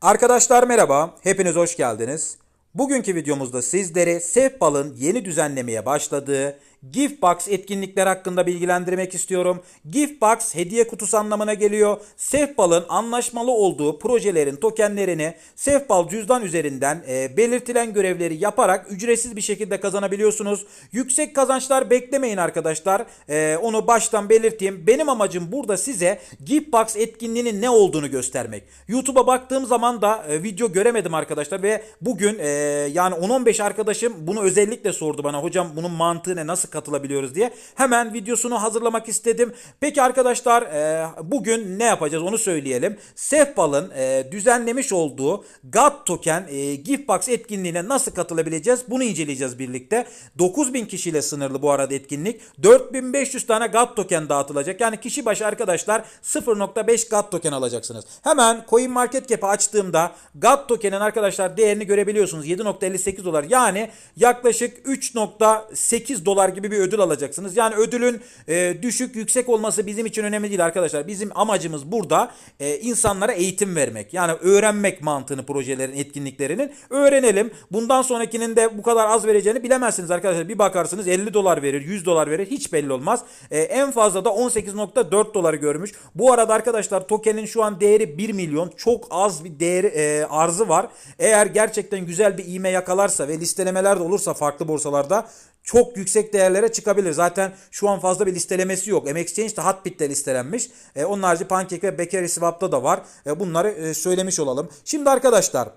Arkadaşlar merhaba, hepiniz hoş geldiniz. Bugünkü videomuzda sizleri Sefbal'ın yeni düzenlemeye başladığı Giftbox etkinlikler hakkında bilgilendirmek istiyorum. Giftbox hediye kutusu anlamına geliyor. Sefbal'ın anlaşmalı olduğu projelerin tokenlerini Sefbal cüzdan üzerinden e, belirtilen görevleri yaparak ücretsiz bir şekilde kazanabiliyorsunuz. Yüksek kazançlar beklemeyin arkadaşlar. E, onu baştan belirteyim. Benim amacım burada size Giftbox etkinliğinin ne olduğunu göstermek. YouTube'a baktığım zaman da e, video göremedim arkadaşlar ve bugün e, yani 10-15 arkadaşım bunu özellikle sordu bana. Hocam bunun mantığı ne nasıl katılabiliyoruz diye. Hemen videosunu hazırlamak istedim. Peki arkadaşlar e, bugün ne yapacağız onu söyleyelim. Sefbal'ın e, düzenlemiş olduğu God Token e, Giftbox etkinliğine nasıl katılabileceğiz bunu inceleyeceğiz birlikte. 9000 kişiyle sınırlı bu arada etkinlik. 4500 tane God Token dağıtılacak. Yani kişi başı arkadaşlar 0.5 God Token alacaksınız. Hemen CoinMarketCap'i açtığımda God Token'in arkadaşlar değerini görebiliyorsunuz. 7.58 dolar. Yani yaklaşık 3.8 dolar gibi bir ödül alacaksınız. Yani ödülün e, düşük yüksek olması bizim için önemli değil arkadaşlar. Bizim amacımız burada e, insanlara eğitim vermek. Yani öğrenmek mantığını projelerin etkinliklerinin öğrenelim. Bundan sonrakinin de bu kadar az vereceğini bilemezsiniz arkadaşlar. Bir bakarsınız 50 dolar verir 100 dolar verir hiç belli olmaz. E, en fazla da 18.4 doları görmüş. Bu arada arkadaşlar tokenin şu an değeri 1 milyon. Çok az bir değeri e, arzı var. Eğer gerçekten güzel bir iğme yakalarsa ve listelemeler de olursa farklı borsalarda çok yüksek değerlere çıkabilir. Zaten şu an fazla bir listelemesi yok. MXChange de Hotbit'te listelenmiş. E, onun harici Pancake ve Bakery Swap'ta da var. E, bunları e, söylemiş olalım. Şimdi arkadaşlar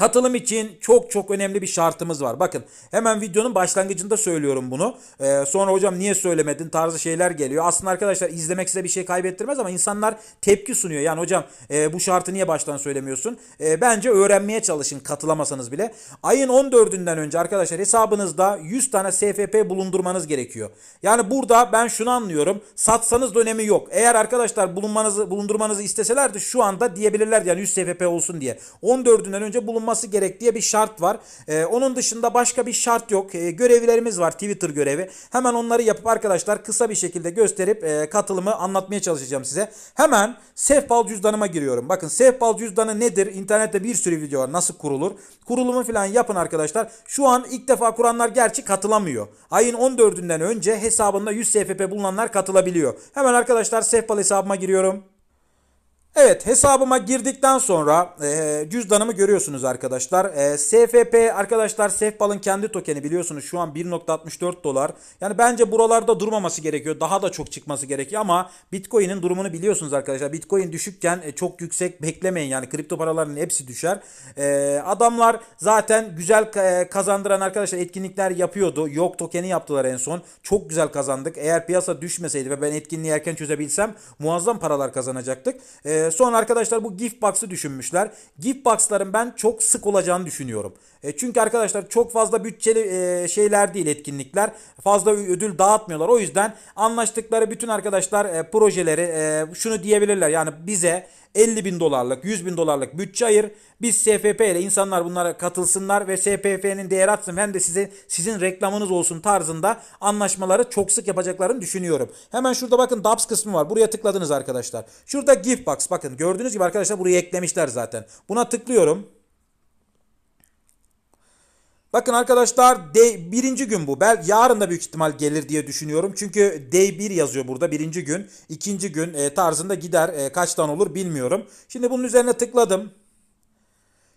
Katılım için çok çok önemli bir şartımız var. Bakın hemen videonun başlangıcında söylüyorum bunu. Ee, sonra hocam niye söylemedin tarzı şeyler geliyor. Aslında arkadaşlar izlemek size bir şey kaybettirmez ama insanlar tepki sunuyor. Yani hocam e, bu şartı niye baştan söylemiyorsun? E, bence öğrenmeye çalışın katılamasanız bile. Ayın 14'ünden önce arkadaşlar hesabınızda 100 tane SFP bulundurmanız gerekiyor. Yani burada ben şunu anlıyorum. Satsanız da önemi yok. Eğer arkadaşlar bulunmanızı bulundurmanızı isteselerdi şu anda diyebilirlerdi yani 100 SFP olsun diye. 14'ünden önce bulunmanız olması gerek diye bir şart var. Ee, onun dışında başka bir şart yok. Ee, görevlerimiz var Twitter görevi. Hemen onları yapıp arkadaşlar kısa bir şekilde gösterip e, katılımı anlatmaya çalışacağım size. Hemen Sefbal cüzdanıma giriyorum. Bakın Sefbal cüzdanı nedir? İnternette bir sürü video var. Nasıl kurulur? Kurulumu falan yapın arkadaşlar. Şu an ilk defa kuranlar gerçi katılamıyor. Ayın 14'ünden önce hesabında 100 SFP bulunanlar katılabiliyor. Hemen arkadaşlar Sefbal hesabıma giriyorum. Evet hesabıma girdikten sonra e, cüzdanımı görüyorsunuz arkadaşlar. E, SFP arkadaşlar Sefbal'ın kendi tokeni biliyorsunuz şu an 1.64 dolar. Yani bence buralarda durmaması gerekiyor. Daha da çok çıkması gerekiyor ama Bitcoin'in durumunu biliyorsunuz arkadaşlar. Bitcoin düşükken e, çok yüksek beklemeyin yani kripto paraların hepsi düşer. E, adamlar zaten güzel e, kazandıran arkadaşlar etkinlikler yapıyordu. Yok tokeni yaptılar en son. Çok güzel kazandık. Eğer piyasa düşmeseydi ve ben etkinliği erken çözebilsem muazzam paralar kazanacaktık. E, sonra arkadaşlar bu gift box'ı düşünmüşler. Gift box'ların ben çok sık olacağını düşünüyorum. E, çünkü arkadaşlar çok fazla bütçeli e, şeyler değil etkinlikler. Fazla ödül dağıtmıyorlar. O yüzden anlaştıkları bütün arkadaşlar e, projeleri e, şunu diyebilirler. Yani bize 50 bin dolarlık 100 bin dolarlık bütçe ayır. Biz SFP ile insanlar bunlara katılsınlar ve SPF'nin değer atsın hem de size sizin reklamınız olsun tarzında anlaşmaları çok sık yapacaklarını düşünüyorum. Hemen şurada bakın Dapps kısmı var. Buraya tıkladınız arkadaşlar. Şurada Gift Box bakın gördüğünüz gibi arkadaşlar buraya eklemişler zaten. Buna tıklıyorum. Bakın arkadaşlar day, birinci gün bu. Bel yarın da büyük ihtimal gelir diye düşünüyorum. Çünkü day 1 yazıyor burada birinci gün. ikinci gün e, tarzında gider. E, kaçtan olur bilmiyorum. Şimdi bunun üzerine tıkladım.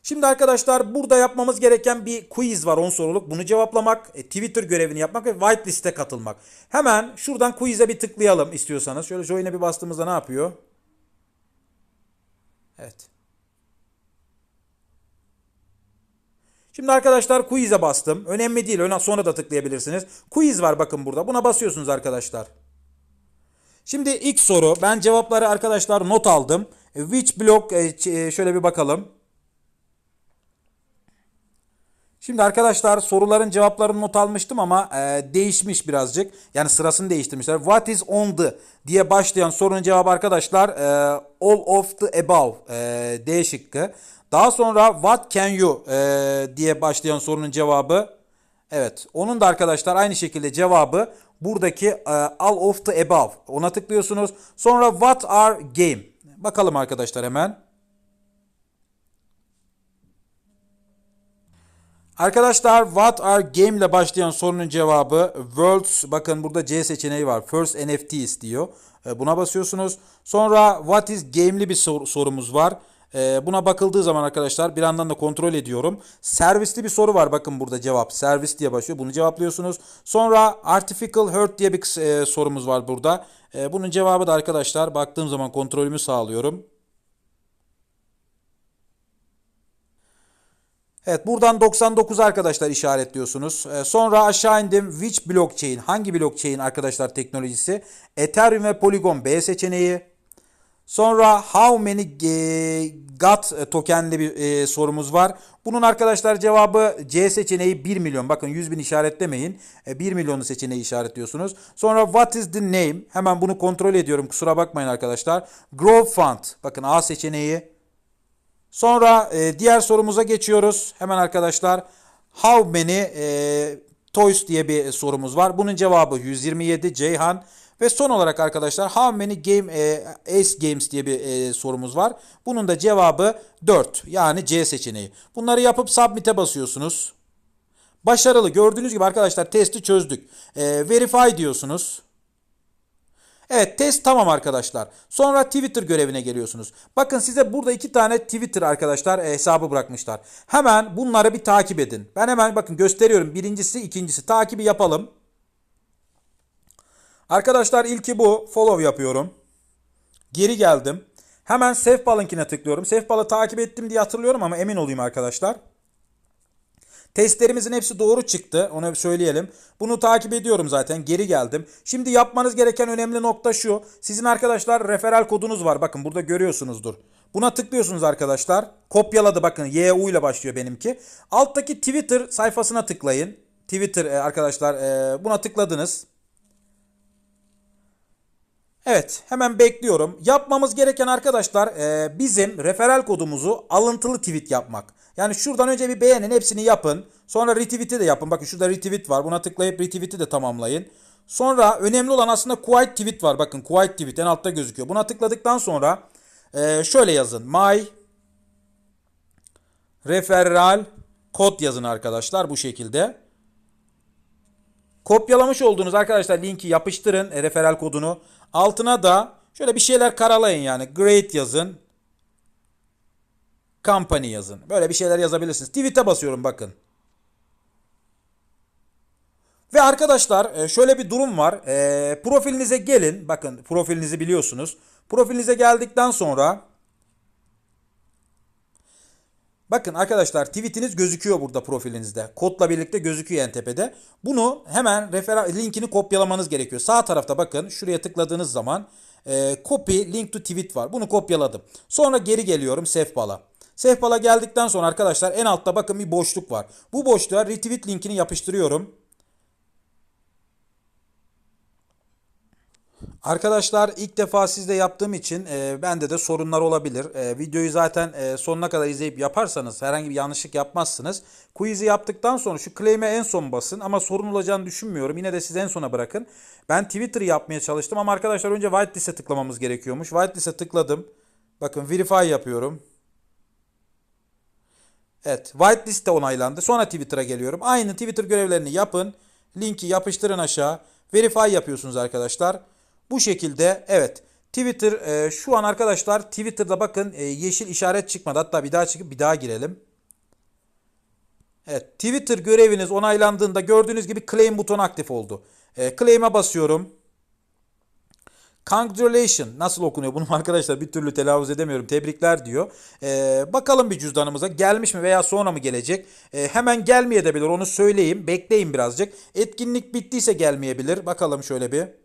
Şimdi arkadaşlar burada yapmamız gereken bir quiz var 10 soruluk. Bunu cevaplamak, e, Twitter görevini yapmak ve whitelist'e katılmak. Hemen şuradan quiz'e bir tıklayalım istiyorsanız. Şöyle join'e bir bastığımızda ne yapıyor? Evet. Şimdi arkadaşlar quiz'e bastım. Önemli değil. Sonra da tıklayabilirsiniz. Quiz var bakın burada. Buna basıyorsunuz arkadaşlar. Şimdi ilk soru. Ben cevapları arkadaşlar not aldım. Which block e, e, şöyle bir bakalım. Şimdi arkadaşlar soruların cevaplarını not almıştım ama e, değişmiş birazcık. Yani sırasını değiştirmişler. What is on the diye başlayan sorunun cevabı arkadaşlar e, all of the above e, D şıkkı. Daha sonra what can you e, diye başlayan sorunun cevabı evet onun da arkadaşlar aynı şekilde cevabı buradaki e, all of the above ona tıklıyorsunuz. Sonra what are game bakalım arkadaşlar hemen. Arkadaşlar what are game ile başlayan sorunun cevabı worlds bakın burada C seçeneği var. First NFT istiyor. E, Buna basıyorsunuz. Sonra what is game'li bir sor- sorumuz var. E, Buna bakıldığı zaman arkadaşlar bir yandan da kontrol ediyorum. Servisli bir soru var bakın burada cevap. Servis diye başlıyor. Bunu cevaplıyorsunuz. Sonra artificial hurt diye bir e, sorumuz var burada. E, Bunun cevabı da arkadaşlar baktığım zaman kontrolümü sağlıyorum. Evet buradan 99 arkadaşlar işaretliyorsunuz. Ee, sonra aşağı indim. Which blockchain? Hangi blockchain arkadaşlar teknolojisi? Ethereum ve Polygon B seçeneği. Sonra how many GAT tokenli bir e, sorumuz var. Bunun arkadaşlar cevabı C seçeneği 1 milyon. Bakın 100 bin işaretlemeyin. E, 1 milyonu seçeneği işaretliyorsunuz. Sonra what is the name? Hemen bunu kontrol ediyorum. Kusura bakmayın arkadaşlar. Growth Fund. Bakın A seçeneği. Sonra e, diğer sorumuza geçiyoruz. Hemen arkadaşlar how many e, toys diye bir sorumuz var. Bunun cevabı 127 Ceyhan. Ve son olarak arkadaşlar how many game e, ace games diye bir e, sorumuz var. Bunun da cevabı 4 yani C seçeneği. Bunları yapıp submit'e basıyorsunuz. Başarılı gördüğünüz gibi arkadaşlar testi çözdük. E, verify diyorsunuz. Evet test tamam arkadaşlar. Sonra Twitter görevine geliyorsunuz. Bakın size burada iki tane Twitter arkadaşlar e, hesabı bırakmışlar. Hemen bunları bir takip edin. Ben hemen bakın gösteriyorum. Birincisi ikincisi takibi yapalım. Arkadaşlar ilki bu. Follow yapıyorum. Geri geldim. Hemen Safeball'ınkine tıklıyorum. Safeball'ı takip ettim diye hatırlıyorum ama emin olayım arkadaşlar. Testlerimizin hepsi doğru çıktı. Onu söyleyelim. Bunu takip ediyorum zaten. Geri geldim. Şimdi yapmanız gereken önemli nokta şu. Sizin arkadaşlar referal kodunuz var. Bakın burada görüyorsunuzdur. Buna tıklıyorsunuz arkadaşlar. Kopyaladı bakın. YU ile başlıyor benimki. Alttaki Twitter sayfasına tıklayın. Twitter e, arkadaşlar e, buna tıkladınız. Evet hemen bekliyorum. Yapmamız gereken arkadaşlar e, bizim referral kodumuzu alıntılı tweet yapmak. Yani şuradan önce bir beğenin hepsini yapın. Sonra retweet'i de yapın. Bakın şurada retweet var. Buna tıklayıp retweet'i de tamamlayın. Sonra önemli olan aslında quite tweet var. Bakın quite tweet en altta gözüküyor. Buna tıkladıktan sonra e, şöyle yazın. My referral kod yazın arkadaşlar bu şekilde. Kopyalamış olduğunuz arkadaşlar linki yapıştırın e, referral kodunu. Altına da şöyle bir şeyler karalayın yani. Great yazın. Company yazın. Böyle bir şeyler yazabilirsiniz. Tweet'e basıyorum bakın. Ve arkadaşlar e, şöyle bir durum var. E, profilinize gelin. Bakın profilinizi biliyorsunuz. Profilinize geldikten sonra Bakın arkadaşlar tweetiniz gözüküyor burada profilinizde. Kodla birlikte gözüküyor en tepede. Bunu hemen referans linkini kopyalamanız gerekiyor. Sağ tarafta bakın şuraya tıkladığınız zaman e, copy link to tweet var. Bunu kopyaladım. Sonra geri geliyorum Sefbal'a. Sefbal'a geldikten sonra arkadaşlar en altta bakın bir boşluk var. Bu boşluğa retweet linkini yapıştırıyorum. Arkadaşlar ilk defa sizle yaptığım için e, bende de sorunlar olabilir. E, videoyu zaten e, sonuna kadar izleyip yaparsanız herhangi bir yanlışlık yapmazsınız. Quiz'i yaptıktan sonra şu claim'e en son basın ama sorun olacağını düşünmüyorum. Yine de siz en sona bırakın. Ben Twitter yapmaya çalıştım ama arkadaşlar önce whitelist'e tıklamamız gerekiyormuş. Whitelist'e tıkladım. Bakın verify yapıyorum. Evet whitelist de onaylandı. Sonra Twitter'a geliyorum. Aynı Twitter görevlerini yapın. Linki yapıştırın aşağı. Verify yapıyorsunuz arkadaşlar. Bu şekilde evet Twitter e, şu an arkadaşlar Twitter'da bakın e, yeşil işaret çıkmadı. Hatta bir daha çıkıp bir daha girelim. Evet Twitter göreviniz onaylandığında gördüğünüz gibi claim butonu aktif oldu. E, claim'e basıyorum. Congratulations nasıl okunuyor bunu arkadaşlar bir türlü telaffuz edemiyorum. Tebrikler diyor. Ee, bakalım bir cüzdanımıza gelmiş mi veya sonra mı gelecek? Ee, hemen gelmeyebilir onu söyleyeyim. Bekleyin birazcık. Etkinlik bittiyse gelmeyebilir. Bakalım şöyle bir.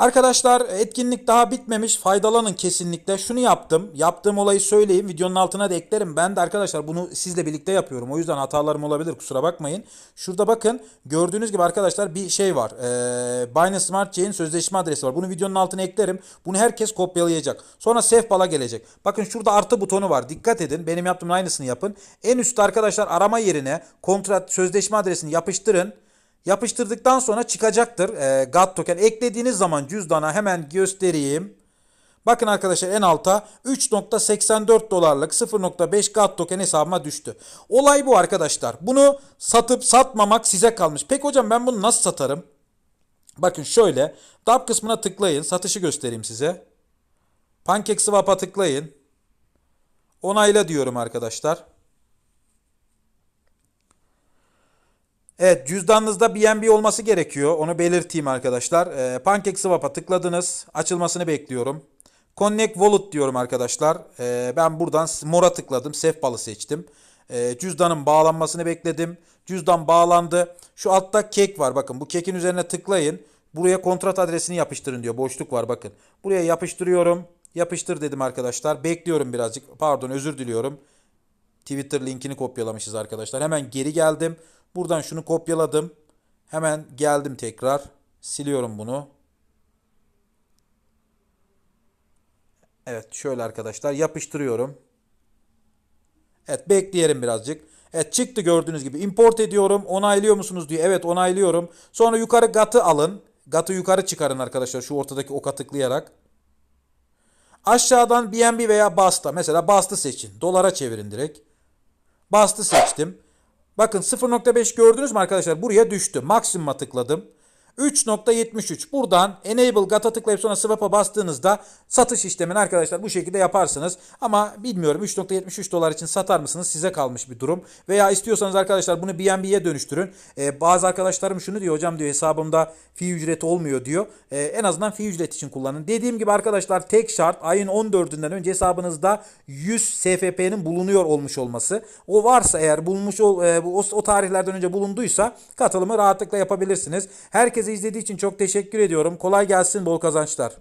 Arkadaşlar etkinlik daha bitmemiş. Faydalanın kesinlikle. Şunu yaptım. Yaptığım olayı söyleyeyim. Videonun altına da eklerim. Ben de arkadaşlar bunu sizle birlikte yapıyorum. O yüzden hatalarım olabilir. Kusura bakmayın. Şurada bakın. Gördüğünüz gibi arkadaşlar bir şey var. Ee, Binance Smart Chain sözleşme adresi var. Bunu videonun altına eklerim. Bunu herkes kopyalayacak. Sonra Safeball'a gelecek. Bakın şurada artı butonu var. Dikkat edin. Benim yaptığımın aynısını yapın. En üstte arkadaşlar arama yerine kontrat sözleşme adresini yapıştırın. Yapıştırdıktan sonra çıkacaktır e, GAT token. Eklediğiniz zaman cüzdana hemen göstereyim. Bakın arkadaşlar en alta 3.84 dolarlık 0.5 GAT token hesabıma düştü. Olay bu arkadaşlar. Bunu satıp satmamak size kalmış. Peki hocam ben bunu nasıl satarım? Bakın şöyle. DAP kısmına tıklayın. Satışı göstereyim size. PancakeSwap'a tıklayın. Onayla diyorum arkadaşlar. Evet cüzdanınızda BNB olması gerekiyor. Onu belirteyim arkadaşlar. Ee, PancakeSwap'a tıkladınız. Açılmasını bekliyorum. Connect Wallet diyorum arkadaşlar. Ee, ben buradan Mor'a tıkladım. Sefbal'ı seçtim. Ee, cüzdanın bağlanmasını bekledim. Cüzdan bağlandı. Şu altta kek var bakın. Bu kekin üzerine tıklayın. Buraya kontrat adresini yapıştırın diyor. Boşluk var bakın. Buraya yapıştırıyorum. Yapıştır dedim arkadaşlar. Bekliyorum birazcık. Pardon özür diliyorum. Twitter linkini kopyalamışız arkadaşlar. Hemen geri geldim. Buradan şunu kopyaladım. Hemen geldim tekrar. Siliyorum bunu. Evet şöyle arkadaşlar yapıştırıyorum. Evet bekleyelim birazcık. Evet çıktı gördüğünüz gibi. Import ediyorum. Onaylıyor musunuz diyor. Evet onaylıyorum. Sonra yukarı GAT'ı alın. GAT'ı yukarı çıkarın arkadaşlar şu ortadaki oka tıklayarak. Aşağıdan BNB veya BASTA. Mesela BASTA seçin. Dolara çevirin direkt. BASTA seçtim. Bakın 0.5 gördünüz mü arkadaşlar? Buraya düştü. Maksimuma tıkladım. 3.73. Buradan Enable GAT'a tıklayıp sonra Swap'a bastığınızda satış işlemini arkadaşlar bu şekilde yaparsınız. Ama bilmiyorum 3.73 dolar için satar mısınız? Size kalmış bir durum. Veya istiyorsanız arkadaşlar bunu BNB'ye dönüştürün. Ee, bazı arkadaşlarım şunu diyor hocam diyor hesabımda fi ücreti olmuyor diyor. Ee, en azından fi ücret için kullanın. Dediğim gibi arkadaşlar tek şart ayın 14'ünden önce hesabınızda 100 SFP'nin bulunuyor olmuş olması. O varsa eğer bulmuş ol, e, o, o tarihlerden önce bulunduysa katılımı rahatlıkla yapabilirsiniz. Herkese izlediği için çok teşekkür ediyorum. Kolay gelsin, bol kazançlar.